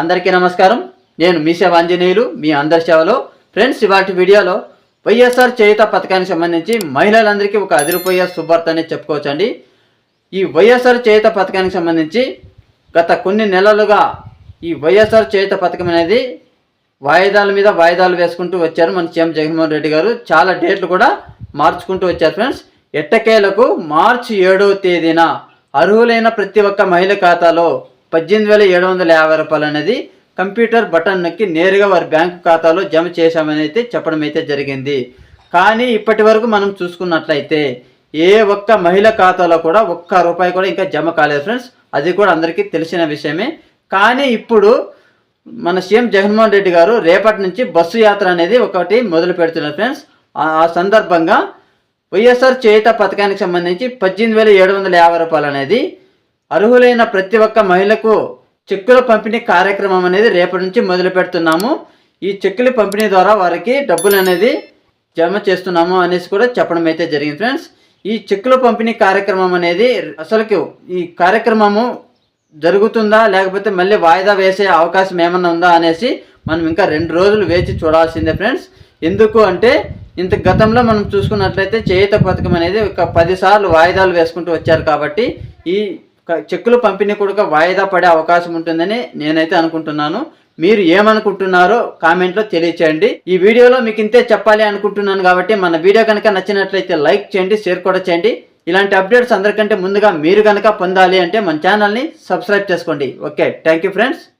అందరికీ నమస్కారం. నేను మీ సేవ ఆంజనేయులు మీ అందరి సేవలో ఫ్రెండ్స్ ఇవాటి వీడియోలో వైఎస్ఆర్ చేయుత పథకానికి సంబంధించి మహిళలందరికీ ఒక అదిరిపోయే శుభార్త అనేది చెప్పుకోవచ్చండి. ఈ వైఎస్ఆర్ చేయుత పథకానికి సంబంధించి గత కొన్ని నెలలుగా ఈ వైఎస్ఆర్ చేయుత పథకం అనేది వాయిదాల మీద వాయిదాలు వేసుకుంటూ వచ్చారు మన సీఎం జగన్మోహన్ రెడ్డి గారు. చాలా డేట్లు కూడా మార్చుకుంటూ వచ్చారు ఫ్రెండ్స్. ఎట్టకేలకు మార్చి ఏడవ తేదీన అర్హులైన ప్రతి ఒక్క మహిళ ఖాతాలో పద్దెనిమిది వేల ఏడు వందల యాభై రూపాయలు అనేది కంప్యూటర్ బటన్ నొక్కి నేరుగా వారి బ్యాంకు ఖాతాలో జమ చేశామని అయితే చెప్పడం అయితే జరిగింది. కానీ ఇప్పటి వరకు మనం చూసుకున్నట్లయితే ఏ ఒక్క మహిళ ఖాతాలో కూడా ఒక్క రూపాయి కూడా ఇంకా జమ కాలేదు ఫ్రెండ్స్. అది కూడా అందరికీ తెలిసిన విషయమే. కానీ ఇప్పుడు మన సీఎం జగన్మోహన్ రెడ్డి గారు రేపటి నుంచి బస్సు యాత్ర అనేది ఒకటి మొదలు పెడుతున్నారు ఫ్రెండ్స్. ఆ ఆ సందర్భంగా వైఎస్ఆర్ చేయుత పథకానికి సంబంధించి పద్దెనిమిది వేల ఏడు వందల యాభై రూపాయలు అనేది అర్హులైన ప్రతి ఒక్క మహిళకు చెక్కుల పంపిణీ కార్యక్రమం అనేది రేపటి నుంచి మొదలు పెడుతున్నాము. ఈ చెక్కుల పంపిణీ ద్వారా వారికి డబ్బులు అనేది జమ చేస్తున్నాము అనేసి కూడా చెప్పడం అయితే జరిగింది ఫ్రెండ్స్. ఈ చెక్కుల పంపిణీ కార్యక్రమం అనేది అసలుకి ఈ కార్యక్రమము జరుగుతుందా లేకపోతే మళ్ళీ వాయిదా వేసే అవకాశం ఏమన్నా ఉందా అనేసి మనం ఇంకా రెండు రోజులు వేచి చూడాల్సిందే ఫ్రెండ్స్. ఎందుకు అంటే ఇంత గతంలో మనం చూసుకున్నట్లయితే చేయుత పథకం అనేది ఒక పదిసార్లు వాయిదాలు వేసుకుంటూ వచ్చారు కాబట్టి ఈ చెక్కులు పంపిణీ కూడా వాయిదా పడే అవకాశం ఉంటుందని నేనైతే అనుకుంటున్నాను. మీరు ఏమనుకుంటున్నారో కామెంట్లో తెలియచేయండి. ఈ వీడియోలో మీకు ఇంతే చెప్పాలి అనుకుంటున్నాను కాబట్టి మన వీడియో కనుక నచ్చినట్లయితే లైక్ చేయండి షేర్ కూడా చేయండి. ఇలాంటి అప్డేట్స్ అందరికంటే ముందుగా మీరు కనుక పొందాలి అంటే మన ఛానల్ని సబ్స్క్రైబ్ చేసుకోండి. Okay thank you friends.